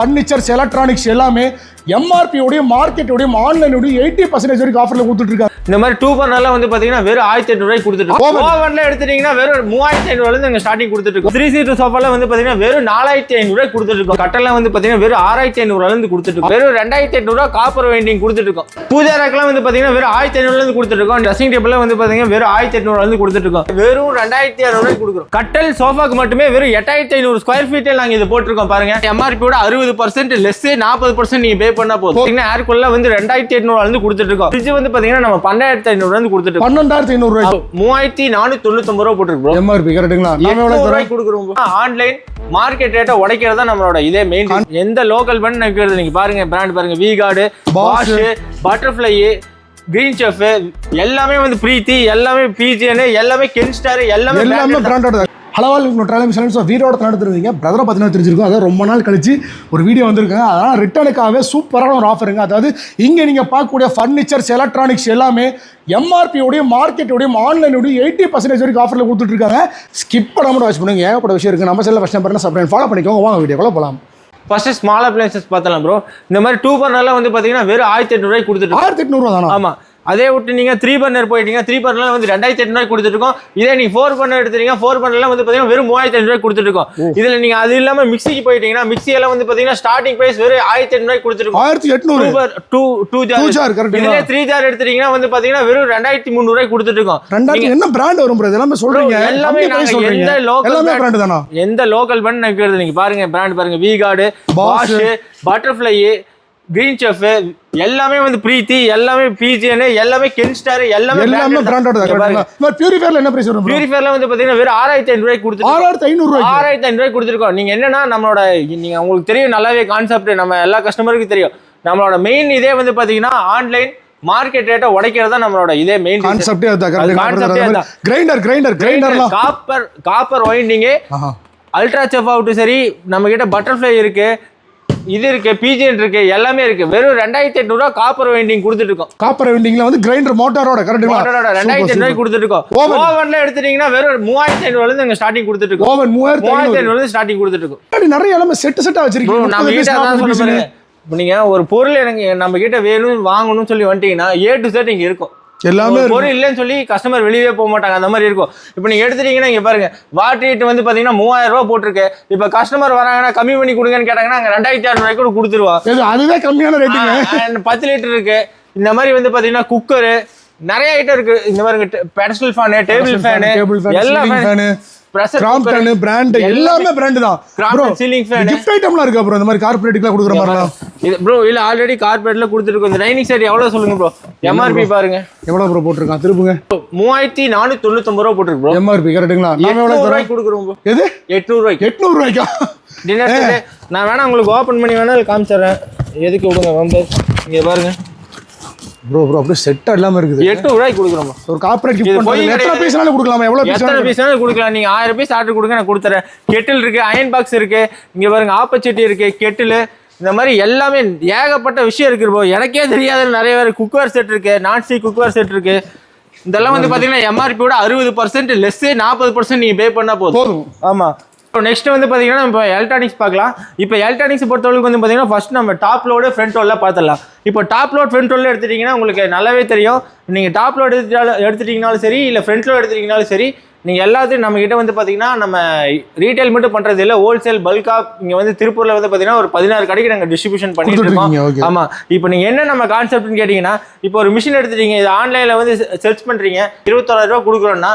Furnitures electronics எல்லாமே எம்ஆர்பியோடையும் மார்க்கெட்டோடையும் ஆன்லைனோடையும் eighty percentage வரைக்கும் ஆஃபரில் கொடுத்துட்டு இருக்காங்க இந்த மாதிரி டூ பர்னர்லாம் வந்து பாத்தீங்கன்னா வெறும் ஆயிரத்தி எட்நூறு கொடுத்துட்டு. ஓவன்ல எடுத்துட்டீங்கன்னா வெறும் மூவாயிரத்தி ஐநூறுல இருந்து எங்க ஸ்டார்டிங் கொடுத்துட்டு இருக்கோம் த்ரீ சீட்டர் சோஃபால வந்து பாத்தீங்கன்னா வெறும் நாலாயிரத்தி ஐநூறு கொடுத்துட்டு இருக்கோம் கட்டெல்லாம் வந்து பாத்தீங்கன்னா வெறும் ஆறாயிரத்தி ஐநூறுல இருந்து கொடுத்துட்டு இருக்கோம் வெறும் ரெண்டாயிரத்தி எட்நூறு காப்பர் வெயிண்டிங் கொடுத்துட்டு இருக்கோம் பூஜா ரேக்லாம் வந்து பாத்தீங்கன்னா வெறும் ஆயிரத்தி ஐநூறுல இருந்து கொடுத்துட்டு இருக்கோம் ட்ரெஸ்ஸிங் டேபிள் வந்து பாத்தீங்கன்னா வெறும் ஆயிரத்தி எட்நூறுல இருந்து கொடுத்துட்டு இருக்கோம் வெறும் ரெண்டாயிரத்தி அறுநூறு கொடுக்குறோம். கட்டல் சோஃபாக்கு மட்டுமே வெறும் எட்டாயிரத்தி ஐநூறு ஸ்கொயர் ஃபீட்டில் நாங்க இது போட்டிருக்கோம் பாருங்க. எம்ஆர்பியோட அறுபது பர்சன்ட் லெஸ் நாற்பது பர்சன்ட் நீங்க பே பண்ணா போதும். ஏர்குள்ள வந்து ரெண்டாயிரத்தி எட்நூறுல இருந்து கொடுத்துட்டு இருக்கோம் ஃப்ரிட்ஜ் வந்து பாத்தீங்கன்னா நம்ம பன்னெண்டாயிரத்தி ஐநூறுல இருந்து கொடுத்துட்டு பன்னெண்டாயிரத்தி ஐநூறு ரூபாய் மூவாயிரத்தி நானூத்தி தொண்ணூத்தி ரூபா போட்டுருக்கோம் எம்ஆர்பி தரோம்? ரூபாய்க்கு கொடுக்குறோம் ஆன்லைன் மார்க்கெட் ரேட்டை உடைக்கிறது நம்மளோட இதே மெயின் எந்த லோக்கல் பிராண்ட் இருக்கிறது நீங்க பாருங்க பிராண்ட் பாருங்க. V guard. Bosch Butterfly Green Chef எல்லாமே வந்து பிரீத்தி எல்லாமே பிஜிஎன் எல்லாமே கென்ஸ்டார் எல்லாமே எல்லாமே. பிராண்டோட ஹலவால் ட்ராவலிங் சலன்ஸ் வீரோட நடத்துருவீங்க பிரதரை பார்த்தீங்கன்னா தெரிஞ்சிருக்கும். அதாவது ரொம்ப நாள் கழிச்சு ஒரு வீடியோ வந்திருக்குங்க. அதனால் ரிட்டர்னுக்காகவே சூப்பரான ஒரு ஆஃபருங்க அதாவது இங்கே நீங்கள் பார்க்கக்கூடிய ஃபர்னிச்சர்ஸ் எலக்ட்ரானிக்ஸ் எல்லாமே எம்ஆர்பியோடையும் மார்க்கெட்டோடையும் ஆன்லைனோடையும் எயிட்டி பர்சன்டேஜ் வரைக்கும் ஆஃபரில் கொடுத்துட்டு இருக்காங்க ஸ்கிப் பண்ணாமல் வாட்ச் பண்ணுங்க. ஏகப்பட்ட விஷயம் இருக்குது நம்ம செல்ல ஃபஸ்ட் நம்பர் சப்ஸ்கிரைப் ஃபாலோ பண்ணிக்கோங்க. வாங்க வீடியோக்குள்ள போகலாம் ஃபர்ஸ்ட் ஸ்மால் அப்ளைன்சஸ் பார்த்தலாம் ப்ரோ இந்த மாதிரி டூ பர்னர்லாம் வந்து பாத்தீங்கன்னா வெறும் ஆயிரத்தி எட்நூறுவாய்க்கு கொடுத்துட்டு. ஆயிரத்தி எட்நூறுவா தானா? ஆமா. அதே விட்டு நீங்க த்ரீ பர்னர் போயிட்டீங்க. த்ரீ பர்னர் வந்து ரெண்டாயிரத்தி எட்நூறு கொடுத்துட்டு இருக்கோம் இதே நீங்க ஃபோர் பர்னர் எடுத்தீங்க ஃபோர் பர்னர்லாம் வந்து பாத்தீங்கன்னா வெறும் மூவாயிரத்தி ஐநூறு கொடுத்துட்டு இருக்கோம் இதுல நீங்க அது இல்லாம மிக்சிக்கு போயிட்டீங்கன்னா எல்லாம் வந்து பாத்தீங்கன்னா ஸ்டார்டிங் பிரைஸ் வெறும் ஆயிரத்தி எட்நூறு கொடுத்துருக்கோம் ஆயிரத்தி எட்நூறு. டூ டூ ஜார் correct இதுல த்ரீ ஜார் எடுத்துட்டீங்கன்னா வந்து பாத்தீங்கன்னா வெறும் ரெண்டாயிரத்தி முந்நூறு கொடுத்துட்டு இருக்கோம் ரெண்டாயிரத்தி என்ன பிராண்ட் வரும்? இது எல்லாமே சொல்றீங்க. எல்லாமே எந்த எல்லாமே brand- பிராண்ட் தானா? எந்த லோக்கல் பிராண்ட் இருக்கிறது நீங்க பாருங்க பிராண்ட் பாருங்க. V guard. Bosch Butterfly Green Chef எல்லாமே வந்து பிரீத்தி எல்லாமே பிஜிஎன் எல்லாமே கென்ஸ்டார் எல்லாமே எல்லாமே பிராண்டோட தான். பியூரிஃபயர்ல என்ன பிரைஸ் வரும்? பியூரிஃபயர்ல வந்து பாத்தீங்கன்னா வெறும் ஆறாயிரத்தி ஐநூறு ரூபாய்க்கு கொடுத்துருக்கோம். ஆறாயிரத்தி ஐநூறு ரூபாய் ஆறாயிரத்தி ஐநூறு கொடுத்துருக்கோம். நீங்க என்னன்னா நம்மளோட நீங்க உங்களுக்கு தெரியும் நல்லாவே கான்செப்ட் நம்ம எல்லா கஸ்டமருக்கும் தெரியும். நம்மளோட மெயின் இதே வந்து பாத்தீங்கன்னா ஆன்லைன் மார்க்கெட் ரேட்டை உடைக்கிறது தான் நம்மளோட இதே மெயின் கான்செப்டே அதான். Grinder grinder கிரைண்டர்லாம் copper copper winding Ultra Chef ஆகட்டும் சரி நம்ம கிட்ட பட்டர்ஃப்ளை இருக்கு. இது இருக்கு பிஜிஎன் இருக்கு எல்லாமே இருக்கு. வெறும் ரெண்டாயிரத்தி எட்நூறுவா காப்பர் வைண்டிங் கொடுத்துட்டு இருக்கோம் காப்பர் வெண்டிங்ல வந்து கிரைண்டர் மோட்டாரோட கரெக்ட்டுங்களா மோட்டரோட ரெண்டாயிரத்தி எட்நூறு கொடுத்துட்டு இருக்கோம். ஓவன்ல எடுத்துட்டீங்கன்னா வெறும் மூவாயிரத்தி ஐநூறுல இருந்து ஸ்டார்டிங் கொடுத்துட்டு இருக்கோம் ஓவன் மூவாயிரத்தி மூவாயிரத்தி ஐநூறு ஐநூறுல இருந்து ஸ்டார்டிங் கொடுத்துட்டு இருக்கோம் நிறைய எல்லாமே செட்டு செட்டா Bro, வச்சிருக்கீங்க. நம்ம அதான் நாற்பது சொல்ல piece னு. பாருங்க. இப்ப நீங்க ஒரு பொருள் எனக்கு நம்ம கிட்ட வேணும் வாங்கணும்னு சொல்லி வந்துட்டீங்கன்னா ஏ டு செட் இங்க இருக்கும். எல்லாமே. பொருள் இல்லைன்னு சொல்லி கஸ்டமர் வெளியே போக மாட்டாங்க. அந்த மாதிரி இருக்கும். இப்போ நீங்க எடுத்துட்டீங்கன்னா இங்க பாருங்க. வாட்டர் ஹீட் வந்து பாத்தீங்கன்னா மூவாயிரம் ரூபாய் போட்டிருக்கு. இப்போ கஸ்டமர் வராங்கன்னா கம்மி பண்ணி கொடுங்கன்னு கேட்டாங்கன்னா அங்க ரெண்டாயிரத்தி அறுநூறு கூட கொடுத்துருவோம் எது அதுதான் கம்மியான ரேட்டுங்க பத்து லிட்டர் இருக்கு. இந்த மாதிரி வந்து பாத்தீங்கன்னா குக்கரு நிறைய ஐட்டம் இருக்கு. இந்த மாதிரி பெடஸ்டல் ஃபேனு டேபிள் ஃபேனு எல்லா ஃபேனு கிராம்ப்டன் பிராண்ட் எல்லாமே பிராண்ட் தான். ப்ரோ சீலிங் ஃபேனு கிஃப்ட் ஐட்டம்லாம் இருக்கா ப்ரோ இந்த மாதிரி கார்பரேட்டுக்குலாம் கொடுக்குற மாதிரிலாம். இது ப்ரோ இல்ல ஆல்ரெடி கார்பெட்ல கொடுத்துருக்கோம் இந்த டைனிங் செட் எவ்வளவு சொல்லுங்க ப்ரோ எம்ஆர்பி பாருங்க. எவ்வளோ ப்ரோ போட்டிருக்கான்? திருப்புங்க. மூவாயிரத்தி நானூத்தி தொண்ணூத்தொன்பது ரூபா போட்டுருக்கு ப்ரோ எம்ஆர்பி கரெக்ட்டுங்களா நாம ரூபாய்க்கு கொடுக்குறோம் ப்ரோ எது? எட்நூறு ரூபாய்க்கு. எட்நூறு ரூபாய்க்கா? டின்னர் நான் வேணா உங்களுக்கு ஓபன் பண்ணி வேணா காமிச்சிடுறேன். எதுக்கு விடுங்க வந்து இங்க பாருங்க. ப்ரோ ப்ரோ அப்படியே செட் இல்லாம இருக்குது. எட்நூறு ரூபாய்க்கு கொடுக்குறோம். ஒரு கார்பரேட் கிஃப்ட் எத்தனை. பீஸ்னாலும் கொடுக்கலாமா? எவ்வளோ எத்தனை பீஸ் வேணாலும் கொடுக்கலாம். நீங்க ஆயிரம் பீஸ் ஆர்டர் கொடுங்க நான் கொடுத்துறேன். கெட்டில் இருக்கு அயன் பாக்ஸ் இருக்கு இங்க பாருங்க ஆப்பச்சட்டி இருக்கு கெட்டில் இந்த மாதிரி எல்லாமே ஏகப்பட்ட விஷயம் இருக்கு ப்ரோ எனக்கே தெரியாத நிறைய பேர் குக்வேர் செட் இருக்கு நான்ஸ்டிக் குக்வேர் செட் இருக்கு. இதெல்லாம் வந்து பாத்தீங்கன்னா எம்ஆர்பியோட அறுபது பர்சன்ட் லெஸ் நாற்பது பர்சன்ட் நீங்க பே பண்ணா போதும். போதும். ஆமா. இப்போ நெக்ஸ்ட் வந்து பார்த்தீங்கன்னா இப்போ எலக்ட்ரானிக்ஸ் பார்க்கலாம். இப்போ எலக்ட்ரானிக்ஸ் பொறுத்தவரைக்கும் வந்து பார்த்தீங்கன்னா ஃபஸ்ட் நம்ம டாப் லோடு ஃப்ரண்ட் லோட்ல பார்த்துடலாம் இப்போ டாப் லோட் ஃப்ரண்ட் லோட் எடுத்துட்டிங்கன்னா உங்களுக்கு நல்லாவே தெரியும். நீங்கள் டாப் லோட் எடுத்துட்டாலும் எடுத்துட்டிங்கனாலும் சரி இல்லை ஃப்ரண்ட் லோட் எடுத்துட்டிங்கனாலும் சரி நீங்க எல்லாத்தையும் நம்ம கிட்ட வந்து பாத்தீங்கன்னா நம்ம ரீட்டைல் மட்டும் பண்றது இல்லை ஹோல்சேல் பல்கா இங்க வந்து திருப்பூர்ல வந்து பாத்தீங்கன்னா ஒரு பதினாறு கடைக்கு நாங்க டிஸ்ட்ரிபியூஷன் பண்ணிட்டு. இருக்கோம். ஆமா. இப்போ நீங்க என்ன நம்ம கான்செப்ட்னு கேட்டீங்கன்னா இப்போ ஒரு மிஷின் எடுத்துட்டீங்க இது ஆன்லைன்ல வந்து சர்ச் பண்றீங்க இருபத்தோராயிரம் ரூபாய் கொடுக்குறோம்னா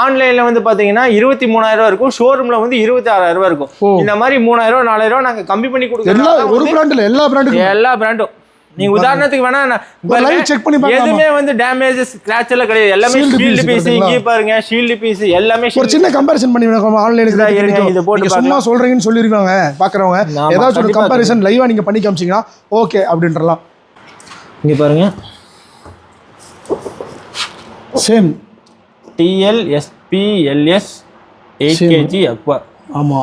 ஆன்லைன்ல வந்து பாத்தீங்கன்னா இருபத்தி மூணாயிரம் ரூபாய் இருக்கும் ஷோரூம்ல வந்து இருபத்தி ஆறாயிரம் ரூபாய் இருக்கும். இந்த மாதிரி மூணாயிரம் ரூபாய் நாலாயிரம் ரூபாய் நாங்க கம்மி பண்ணி கொடுக்குறோம் எல்லா பிராண்டுக்கும் எல்லா பிராண்டும் நீங்க உதாரணத்துக்கு வேணா பாருங்க, check பண்ணி? எதுவுமே வந்து டேமேஜஸ் ஸ்கிராட்ச் எல்லாம் கிடையாது. எல்லாமே ஷீல்டு பீஸ்? இங்கே பாருங்க. ஷீல்டு பீஸ் எல்லாமே ஒரு சின்ன கம்பேரிசன் பண்ணி இதா இருங்க, இதை போட்டு சும்மா. சொல்றீங்கன்னு சொல்லிருக்காங்க பாக்குறவங்க. ஏதாச்சும் ஒரு கம்பேரிசன் லைவா நீங்க பண்ணி காமிச்சீங்கன்னா ஓகே அப்படின்றலாம். இங்க பாருங்க. Same TL SPLS eight. KG Aqua ஆமா.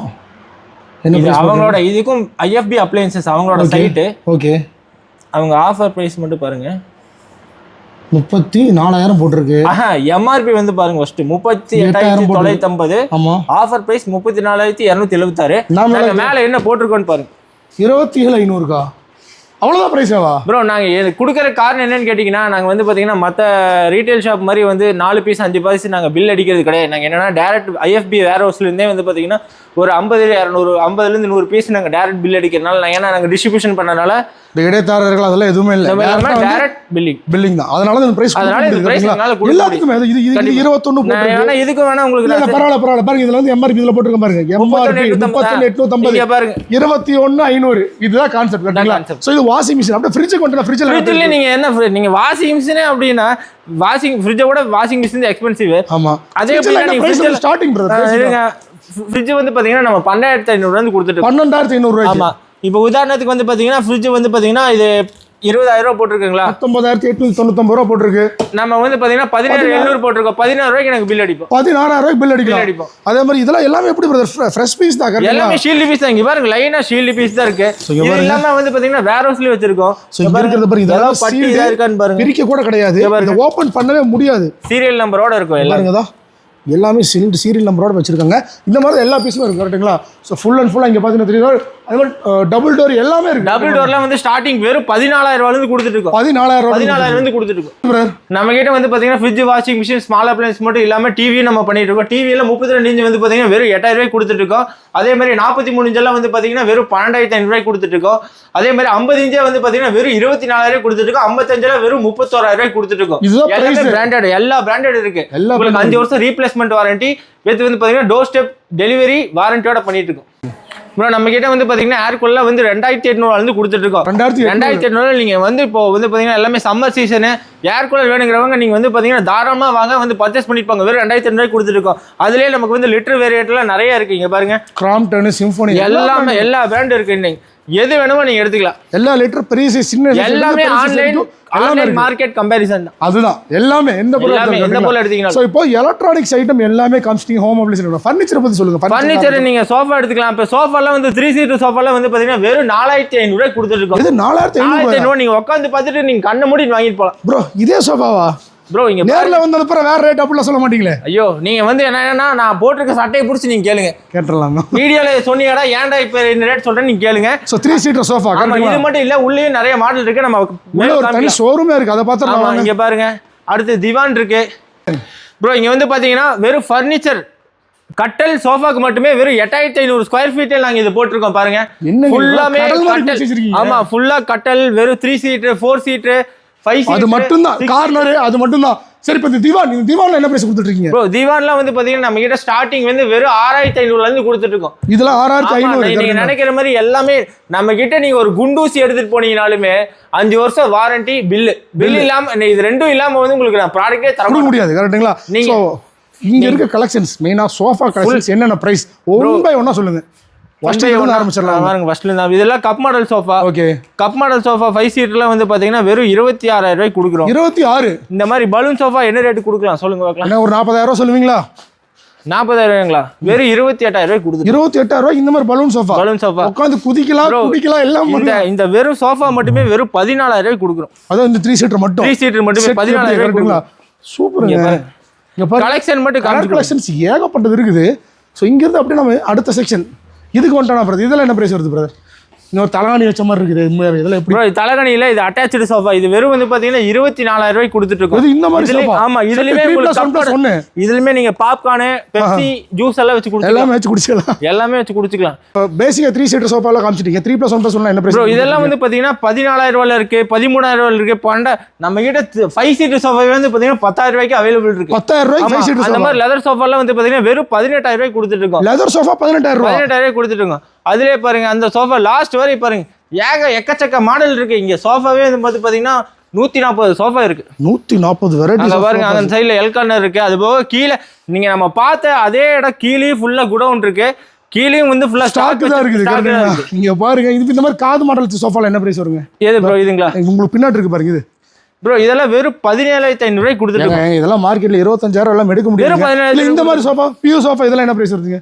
என்ன இது price அவங்களோட இதுக்கும் ஐஎஃப்பி அப்ளையன்சஸ் அவங்களோட சைட்டு ஓகே அவங்க ஆஃபர் பிரைஸ் மட்டும் பாருங்க. முப்பத்தி நாலாயிரம் போட்டிருக்கு. எம்ஆர்பி வந்து பாருங்க ஃபர்ஸ்ட் முப்பத்தி எட்டாயிரத்தி தொள்ளாயிரத்தி ஐம்பது. ஆமா. ஆஃபர் பிரைஸ் முப்பத்தி நாலாயிரத்தி இரநூத்தி எழுபத்தாறு நாங்க மேல என்ன போட்டிருக்கோன்னு பாருங்க. இருபத்தி ஏழு ஐநூறுக்கா? அவ்வளோதான் ப்ரைஸாவா ப்ரோ நாங்கள் கொடுக்குற காரணம் என்னன்னு கேட்டிங்கன்னா நாங்கள் வந்து பார்த்தீங்கன்னா மற்ற ரீட்டைல் ஷாப் மாதிரி வந்து நாலு பீஸ் அஞ்சு பீஸ் நாங்கள் பில் அடிக்கிறது கிடையாது. நாங்கள் என்னன்னா டேரக்ட் ஐஎஃபி வேர் ஹவுஸ்லேருந்தே வந்து பார்த்தீங்கன்னா ஒரு ஐம்பது இரநூறு ஐம்பதுலேருந்து நூறு பீஸ் நாங்கள் டேரக்ட் பில் அடிக்கிறனால நான் ஏன்னா நாங்கள் டிஸ்ட்ரிபியூஷன் பண்ணனால இந்த இடைத்தரகர்கள் அதெல்லாம் எதுவுமே இல்லை. பில்லிங் பில்லிங் தான். அதனால இந்த பிரைஸ் எல்லாத்துக்குமே. இது இது. இருபத்தொன்னு போட்டு இதுக்கு வேணா உங்களுக்கு இல்ல பரவாயில்ல பரவாயில்ல. பாருங்க இதுல வந்து எம்ஆர்பி இதுல போட்டுருக்க பாருங்க. எம்ஆர்பி முப்பத்தொன்னு எட்நூத்தம்பது. இங்க பாருங்க. இருபத்தி ஒன்னு ஐநூறு. இதுதான் கான்செப்ட் கரெக்டுங்களா இது வாஷிங் மிஷின் அப்படியே ஃப்ரிட்ஜ் கொண்டு ஃப்ரிட்ஜில் ஃப்ரிட்ஜில் நீங்க என்ன நீங்க வாஷிங் மிஷினே அப்படின்னா வாஷிங் ஃப்ரிட்ஜை விட வாஷிங் மிஷின் எக்ஸ்பென்சிவ் ஆமா. அதே அதே எப்படின்னா நீங்க fridge ல- ஸ்டார்டிங் ஃப்ரிட்ஜ் வந்து பாத்தீங்கன்னா நம்ம பன்னெண்டாயிரத்தி ஐநூறுல இருந்து கொடுத்துட்டு. பன்னெண்டாயிரத்தி ஐநூறு ரூபாய்க்கு ஆமா. இப்போ உதாரணத்துக்கு வந்து பாத்தீங்கன்னா ஃப்ரிட்ஜ் வந்து பாத்தீங்கன்னா இது இருபதாயிரம் ரூபாய் போட்டிருக்குங்களா? பத்தொன்பதாயிரத்தி எட்நூத்தி தொண்ணூத்தொம்பது ரூபா போட்டிருக்கு. நம்ம வந்து பாத்தீங்கன்னா பதினேழு எழுநூறு போட்டிருக்கோம். பதினாறு ரூபாய்க்கு எனக்கு பில் அடிப்போம். பதினாறாயிரம் ரூபாய்க்கு பில் அடிக்கலாம். அடிப்போம். அதே மாதிரி இதெல்லாம் எல்லாமே எப்படி பிரதர் ஃப்ரெஷ் பீஸ் தான் எல்லாமே ஷீல்டு பீஸ் தான். இங்க பாருங்க லைனா ஷீல்டு பீஸ் தான் இருக்கு. இது. இல்லாம வந்து பாத்தீங்கன்னா வேர் ஹவுஸ்லயே வச்சிருக்கோம். ஸோ இங்க இருக்கிறது பாருங்க இதெல்லாம் பட்டி. இதா இருக்கான்னு பாருங்க. பிரிக்க கூட கிடையாது. இதை ஓபன் பண்ணவே முடியாது. சீரியல் நம்பரோட இருக்கும் எல்லாம். பாருங்க இதோ. எல்லாமே சிலிண்டர் சீரியல் நம்பரோட வச்சிருக்காங்க. இந்த மாதிரி தான் எல்லா பீஸுமே இருக்கு கரெக்ட்டுங்களா ஸோ ஃபுல் அண்ட் ஃபுல்லாக இங்கே பார்த்தீங்கன்னா தெரியும் அதே மாதிரி டபுள் டோர் எல்லாமே இருக்கு. டபுள் டோர்ல வந்து ஸ்டார்டிங் வெறும் பதினாலாயிரம் ரூபாயில இருந்து கொடுத்துட்டு இருக்கோம். பதினாலாயிரம் பதினாலாயிரம் இருந்து கொடுத்துட்டு இருக்கோம். நம்ம கிட்ட வந்து பாத்தீங்கன்னா fridge washing machine small appliance மட்டும் இல்லாம டிவியும் நம்ம பண்ணிட்டு இருக்கோம். டிவியில முப்பத்தி ரெண்டு இன்ச் வந்து பாத்தீங்கன்னா வெறும் எட்டாயிரம் ரூபாய் கொடுத்துட்டு இருக்கோம். அதே மாதிரி நாற்பத்தி மூணு இன்ச்செல்லாம் வந்து பாத்தீங்கன்னா வெறும் பன்னெண்டாயிரத்தி ஐநூறு ரூபாய் கொடுத்துட்டு இருக்கோம். அதே மாதிரி ஐம்பது இன்ச்சே வந்து பாத்தீங்கன்னா வெறும் இருபத்தி நாலாயிரம் கொடுத்துட்டு இருக்கோம். ஐம்பத்தஞ்சுல வெறும் முப்பத்தோராயிரம் ரூபாய் கொடுத்துட்டு இருக்கோம். எல்லாமே. பிராண்டட் எல்லா பிராண்டட் இருக்கு. உங்களுக்கு அஞ்சு வருஷம் ரீப்ளேஸ்மெண்ட் வாரண்டி வித் வந்து பாத்தீங்கன்னா டோர் ஸ்டெப் டெலிவரி வாரண்டியோட பண்ணிட்டு இருக்கோம் ப்ரோ நம்ம கிட்ட வந்து பாத்தீங்கன்னா ஏர்குள்ள வந்து ரெண்டாயிரத்தி எட்நூறுல இருந்து கொடுத்துட்டு இருக்கோம் ரெண்டாயிரத்தி எட்நூறு. ரெண்டாயிரத்தி எட்நூறு நீங்க வந்து இப்போ வந்து பாத்தீங்கன்னா எல்லாமே சம்மர் சீசனு ஏர் கூலர் வேணுங்கிறவங்க நீங்க வந்து பாத்தீங்கன்னா தாராளமா வாங்க வந்து பர்ச்சேஸ் பண்ணிப்பாங்க. வெறும் ரெண்டாயிரத்தி எட்நூறு கொடுத்துருக்கோம் அதுலயே நமக்கு வந்து லிட்டர் வேரியட்லாம் நிறைய இருக்கு. இங்க பாருங்க. கிராம்டன் சிம்ஃபோனி எல்லாமே எல்லா பிராண்ட் இருக்கு இன்னைக்கு. எது வேணுமோ நீங்க எடுத்துக்கலாம். எல்லா லிட்டர் பெரிய சின்ன எல்லாமே ஆன்லைன் ஆன்லைன். மார்க்கெட் கம்பேரிசன் தான். அதுதான். எல்லாமே எந்த எல்லாமே எந்த பொருள் எடுத்தீங்கனாலும். ஸோ இப்போ எலக்ட்ரானிக்ஸ் ஐட்டம் எல்லாமே காமிச்சிட்டீங்க ஹோம் அப்ளைன்ஸ் ஃபர்னிச்சர் பத்தி சொல்லுங்க. ஃபர்னிச்சர் நீங்க சோஃபா எடுத்துக்கலாம். இப்போ சோஃபாலாம் வந்து த்ரீ சீட்டர் சோஃபாலாம் வந்து பாத்தீங்கன்னா வெறும் நாலாயிரத்தி ஐநூறு கொடுத்துட்டு இருக்கோம். இது நாலாயிரத்தி ஐநூறு நீங்க உட்காந்து பார்த்துட்டு நீங்க கண்ணை மூடி வாங்கிட்டு போலாம். ப்ரோ இதே சோஃபாவா ப்ரோ இங்க நேர்ல வந்து அப்புறம் வேற ரேட் அப்படிலாம் சொல்ல மாட்டீங்களே? ஐயோ நீங்க வந்து என்னன்னா நான் போட்டிருக்க சட்டையை பிடிச்சி நீங்க கேளுங்க. கேட்டுடலாமா வீடியோல சொன்னீங்கடா ஏன்டா இப்ப இந்த ரேட் சொல்றேன் நீங்க கேளுங்க. ஸோ த்ரீ சீட்டர் சோஃபா இது மட்டும் இல்ல உள்ளேயும் நிறைய மாடல் இருக்கு நம்ம உள்ள ஒரு தனி. ஷோரூமே இருக்கு அதை பார்த்துடலாம் இங்க பாருங்க. அடுத்து திவான் இருக்கு. ப்ரோ இங்க வந்து பாத்தீங்கன்னா வெறும் ஃபர்னிச்சர் கட்டல் சோஃபாக்கு மட்டுமே வெறும் எட்டாயிரத்தி ஐநூறு ஸ்கொயர் ஃபீட்டில் நாங்க இது போட்டிருக்கோம் பாருங்க. ஃபுல்லாமே கடல் மாதிரி கட்டல். வெறும் த்ரீ சீட்டர் ஃபோர் சீட்டர் அது மட்டும்தான். கார்னர் அது மட்டும்தான். சரி இப்போ இந்த திவான் இந்த திவான்ல என்ன பிரைஸ் கொடுத்துட்டு இருக்கீங்க ப்ரோ திவான்லாம் வந்து பாத்தீங்கன்னா நம்ம கிட்ட ஸ்டார்டிங் வந்து வெறும் ஆறாயிரத்தி ஐநூறுல இருந்து கொடுத்துட்டு இருக்கோம். இதெல்லாம் ஆறாயிரத்தி ஐநூறு நீங்க correct-ங்களா? நினைக்கிற மாதிரி எல்லாமே நம்ம கிட்ட நீங்க ஒரு குண்டூசி எடுத்துட்டு போனீங்கனாலுமே அஞ்சு வருஷம் வாரண்டி பில்லு பில் இல்லாம இது ரெண்டும் இல்லாம வந்து உங்களுக்கு நான் ப்ராடக்டே தர முடியாது. கரெக்ட்டுங்களா நீங்க- இங்க இருக்க கலெக்ஷன்ஸ் மெயினா சோஃபா கலெக்ஷன்ஸ் என்னென்ன பிரைஸ் ஒன் பை ஒன்னா சொல்லுங்க. ஆரம்பிச்சிடலாம். பாருங்க ஃபர்ஸ்ட்ல இருந்தா இதெல்லாம் cup model sofa okay cup model sofa five சீட்லாம் வந்து பாத்தீங்கன்னா வெறும் இருபத்தி ஆறாயிரம் ரூபாய்க்கு கொடுக்குறோம். இருபத்தி ஆறு? இந்த மாதிரி பலூன் சோஃபா என்ன ரேட்டு கொடுக்கலாம்? சொல்லுங்க பார்க்கலாம். ஒரு நாற்பதாயிரம் ரூபா சொல்லுவீங்களா? நாற்பதாயிரங்களா வெறும் இருபத்தி எட்டாயிரம் ரூபாய் இருபத்தி எட்டாயிரம் ரூபாய் இந்த மாதிரி பலூன் சோஃபா பலூன் சோஃபா உட்காந்து குதிக்கலாம் குடிக்கலாம் எல்லாம் இந்த இந்த வெறும் சோஃபா மட்டுமே வெறும் பதினாலாயிரம் ரூபாய் கொடுக்குறோம். அதான் இந்த த்ரீ சீட்டர் மட்டும். த்ரீ சீட்டர் மட்டுமே பதினாலாயிரம் ரூபாய் பாருங்க. கலெக்ஷன் மட்டும் கலர் கலெக்ஷன்ஸ் ஏகப்பட்டது இருக்குது. ஸோ இங்கேருந்து அப்படியே நம்ம அடுத்த செக்ஷன் இதுக்கு வந்துட்டானா பிரதர் இதெல்லாம் என்ன பிரைஸ் வருது பிரதர் இன்னொரு தலகாணி வச்ச மாதிரி இருக்குது உண்மையாவே இதெல்லாம் எப்படி? தலைகணியில இது அட்டாச்சு சோஃபா இது வெறும் வந்து பாத்தீங்கன்னா இருபத்தி நாலாயிரம் ரூபாய் கொடுத்துட்டு இருக்கோம். இந்த மாதிரி? ஆமா இதுலயுமே one. இதுலயுமே நீங்க பாப்கார்னு பெப்சி ஜூஸ் எல்லாம் வச்சு கொடுத்துக்கலாம். எல்லாமே வச்சு குடிச்சிக்கலாம். எல்லாமே வச்சு குடிச்சுக்கலாம். பேசிக்காக த்ரீ சீட்டர் சோஃபாலாம் காமிச்சிட்டீங்க. Three plus one plus one என்ன ப்ரோ பிரைஸ் இதெல்லாம் வந்து பாத்தீங்கன்னா பதினாலாயிரம் ரூபாயில இருக்கு பதிமூணாயிரம் ரூபாயில இருக்கு. பண்ட நம்ம கிட்ட ஃபைவ் சீட்டர் சோஃபா வந்து பாத்தீங்கன்னா பத்தாயிரம் ரூபாய்க்கு அவைலபிள் இருக்கு. பத்தாயிரம் ஆமா, ஃபைவ் சீட்டர் அந்த மாதிரி லெதர் சோஃபாலாம் வந்து பாத்தீங்கன்னா வெறும் பதினெட்டாயிரம் ரூபாய்க்கு கொடுத்துட்டு இருக்கோம். லெதர் சோஃபா பதினெட்டாயிரம் ரூபா. பதினெட்டாயிரம் ரூபாய் கொடுத்துட்டு இருக்கோம். அதுலயே பாருங்க அந்த சோஃபா லாஸ்ட் வரை பாருங்க ஏக எக்கச்சக்க மாடல் இருக்கு. இங்க சோஃபாவே வந்து பார்த்து பாத்தீங்கன்னா நூத்தி நாற்பது சோஃபா இருக்கு. நூற்றி நாற்பது அங்க வெரைட்டி பாருங்க அந்த சைடுல எல்கார்னர் இருக்கு. அது போக கீழே நீங்க நம்ம பார்த்த அதே இடம் கீழேயும் ஃபுல்லா குடவுன் இருக்கு. கீழேயும் வந்து ஃபுல்லா ஸ்டாக் தான் இருக்குது? இங்க பாருங்க இது இந்த மாதிரி காது மாடல் சோஃபால என்ன பிரைஸ் வருங்க? எது ப்ரோ இதுங்களா? உங்களுக்கு பின்னாடி இருக்கு பாருங்க இது. ப்ரோ இதெல்லாம் வெறும் பதினேழாயிரத்தி ஐநூறு ஏங்க, இதெல்லாம் மார்க்கெட்ல இருபத்தஞ்சாயிரம் எல்லாம் எடுக்க பதினேழாயிரத்து இந்த மாதிரி சோஃபா பியூ சோஃபா இதெல்லாம் என்ன பிரைஸ் வருதுங்க?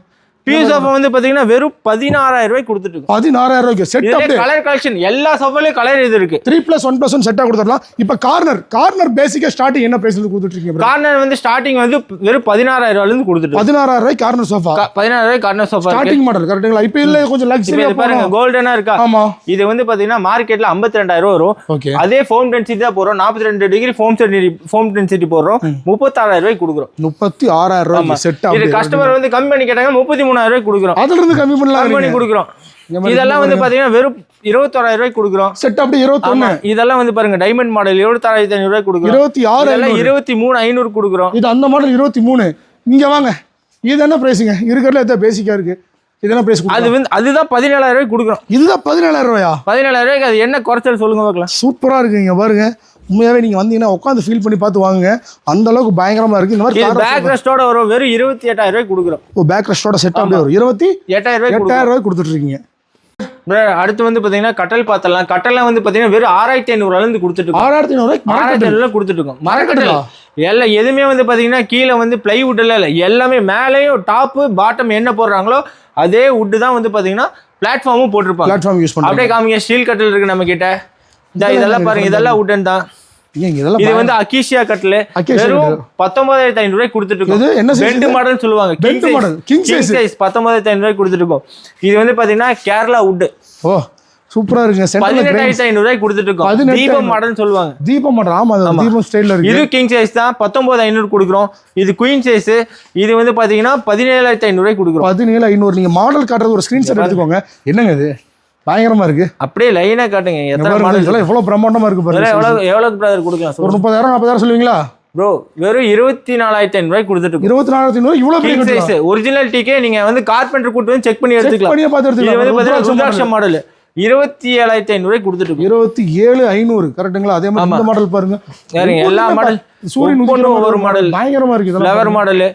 பியூ சோஃபா வந்து பாத்தீங்கன்னா வெறும் பதினாறாயிரம் ரூபாய்க்கு கொடுத்துட்டு இருக்கோம். பதினாறாயிரம் ரூபாய்க்கு செட் அப்படியே கலர் கலெக்ஷன் எல்லா சோஃபாலையும் கலர் இது இருக்கு. Three plus one plus one செட்டாக கொடுத்துடலாம். இப்போ கார்னர் கார்னர் பேசிக்காக ஸ்டார்டிங் என்ன பிரைஸ் கொடுத்துட்டு இருக்கீங்க? கார்னர் வந்து ஸ்டார்டிங் வந்து வெறும் பதினாறாயிரம் ரூபாயில இருந்து கொடுத்துட்டு. பதினாறாயிரம் ரூபாய் கார்னர் சோஃபா பதினாறாயிரம் ரூபாய் கார்னர் சோஃபா இருக்கு. ஸ்டார்டிங் மாடல் கரெக்ட்டுங்களா இப்போ இல்லை கொஞ்சம் இது பாருங்க கோல்டனா இருக்கா? ஆமா. இது வந்து பாத்தீங்கன்னா மார்க்கெட்ல 52000 ரெண்டாயிரம் வரும். ஓகே அதே ஃபோம் டென்சிட்டி தான் போறோம் 42 ரெண்டு டிகிரி ஃபோம் ஃபோம் டென்சிட்டி போடுறோம். முப்பத்தாறாயிரம் ரூபாய்க்கு கொடுக்குறோம். முப்பத்தி ஆறாயிரம் ரூபாய் செட் இது கஸ்டமர் வந்து கம்மி பண்ணி கேட்டாங்க முப்பத்தி மூணாயிரம் ரூபாய்க்கு கொடுக்குறோம். அதுல இருந்து கம்மி கம்மி பண்ணி பண்ணலாம் கொடுக்குறோம். இதெல்லாம் வந்து பாத்தீங்கன்னா வெறும் இருபத்தோராயிரம் ரூபாய்க்கு கொடுக்குறோம். செட் அப்படி இருபத்தொன்னு. இதெல்லாம் வந்து பாருங்க டைமண்ட் மாடல் இருபத்தாறாயிரத்தி ஐநூறு ரூபாய்க்கு கொடுக்குறோம். இருபத்தி ஆறு இதெல்லாம் இருபத்தி மூணு ஐநூறு கொடுக்குறோம். இது அந்த மாடல் இருபத்தி மூணு. இங்க வாங்க. இது என்ன பிரைஸுங்க இருக்கிறதுல எதாவது பேசிக்கா இருக்கு? இது என்ன பிரைஸ் அது வந்து அதுதான் பதினேழாயிரம் ரூபாய்க்கு கொடுக்குறோம். இதுதான் பதினேழாயிரம் ரூபாயா? பதினேழாயிரம் ரூபாய்க்கு அது என்ன குறைச்சல் சொல்லுங்க பார்க்கலாம் சூப்பரா இருக்கு இங்க பாருங்க. உண்மையாவே நீங்க வந்தீங்கன்னா உட்காந்து ஃபீல் பண்ணி பார்த்து வாங்குங்க. அந்த அளவுக்கு பயங்கரமா இருக்கு. இந்த மாதிரி பேக் ரெஸ்டோட வரும். வெறும் இருபத்தி எட்டாயிரம் ரூபாய்க்கு கொடுக்குறோம். பேக் ரெஸ்டோட செட் அப்படியே வரும். இருபத்தி எட்டாயிரம் கொடுக்குறோம் எட்டாயிரம் ரூபாய் கொடுத்துட்டு இருக்கீங்க bro, அடுத்து வந்து பாத்தீங்கன்னா கட்டல் பார்த்தலாம் கட்டல்லாம் வந்து பாத்தீங்கன்னா வெறும் ஆறாயிரத்தி ஐநூறுல இருந்து கொடுத்துட்டு ஆறாயிரத்தி ஐநூறுவாய்க்கு ஆறாயிரத்தி ஐநூறுல கொடுத்துட்டு இருக்கோம். மரக்கட்டல் எல்லாம் எதுவுமே வந்து பாத்தீங்கன்னா கீழே வந்து பிளைவுட் எல்லாம் இல்லை. எல்லாமே மேலேயும் டாப்பு பாட்டம் என்ன போடுறாங்களோ அதே வுட்டு தான் வந்து பாத்தீங்கன்னா பிளாட்ஃபார்மும் போட்டிருப்பாங்க. பிளாட்ஃபார்ம் யூஸ் பண்ணுறேன் அப்படியே காமிங்க. ஸ்டீல் கட்டில் இருக்கு நம்ம கிட்ட. இதெல்லாம் பாருங்க இதெல்லாம் உட்டன் தான். இது வந்து கட்டில் Acacia வெறும் பத்தொன்பதாயிரத்தி ஐநூறு ரூபாய்க்கு கொடுத்துட்டு இருக்கோம் என்ன பெண்ட் இது? மாடல் சொல்லுவாங்க. Bent model, king size. Size பத்தொன்பதாயிரத்தி ஐநூறு ரூபாய்க்கு கொடுத்துட்டு இருக்கோம் இது வந்து பாத்தீங்கன்னா கேரளா வுட் ஓ சூப்பரா சென்டர்ல பதினெட்டாயிரத்தி ஐநூறு ரூபாய்க்கு கொடுத்துட்டு இருக்கோம். தீபம் மாடல் சொல்லுவாங்க. தீபம் மாடல் ஆமா அது தீபம் ஸ்டைல்ல இருக்கு. இது கிங் சைஸ் தான். பத்தொன்பது ஐநூறு கொடுக்குறோம். இது குயின் சைஸ் இது வந்து பாத்தீங்கன்னா பதினேழாயிரத்தி ஐநூறு ரூபாய்க்கு கொடுக்குறோம். பதினேழு ஐநூறு. நீங்க மாடல் காட்டுறது ஒரு ஸ்கிரீன்ஷாட் எடுத்துக்கோங்க. என்னங்க இது? பயங்கரமா இருக்கு. அப்படியே லைனா காட்டுங்க. எத்தனை மாடல் இதெல்லாம் எவ்வளவு பிரம்மாண்டமா இருக்கு பாருங்க எவ்வளவு எவ்வளவு பிரதர் கொடுக்கலாம் ஒரு முப்பதாயிரம் நாற்பதாயிரம் சொல்லுவீங்களா? ப்ரோ வெறும் இருபத்தி நாலாயிரத்தி ஐநூறு ரூபாய்க்கு கொடுத்துட்டு இருபத்தி நாலாயிரத்தி ஐநூறு இவ்வளவு பெரிய. சைஸ் ஒரிஜினல் டீக்கே நீங்க வந்து கார்பெண்டர் கூட்டு வந்து செக் பண்ணி எடுத்துக்கலாம். பண்ணியே பார்த்து எடுத்துக்கலாம். ருத்ராட்சம் மாடல் இருபத்தி ஏழாயிரத்தி ஐநூறு ரூபாய்க்கு கொடுத்துட்டு இருபத்தி ஏழு ஐநூறு கரெக்ட்டுங்களா அதே மாதிரி மாடல் பாருங்க. எல்லா மாடல் சூரியன் ஒவ்வொரு மாடல் பயங்கரமா இருக்கு ஃப்ளவர் மாடல்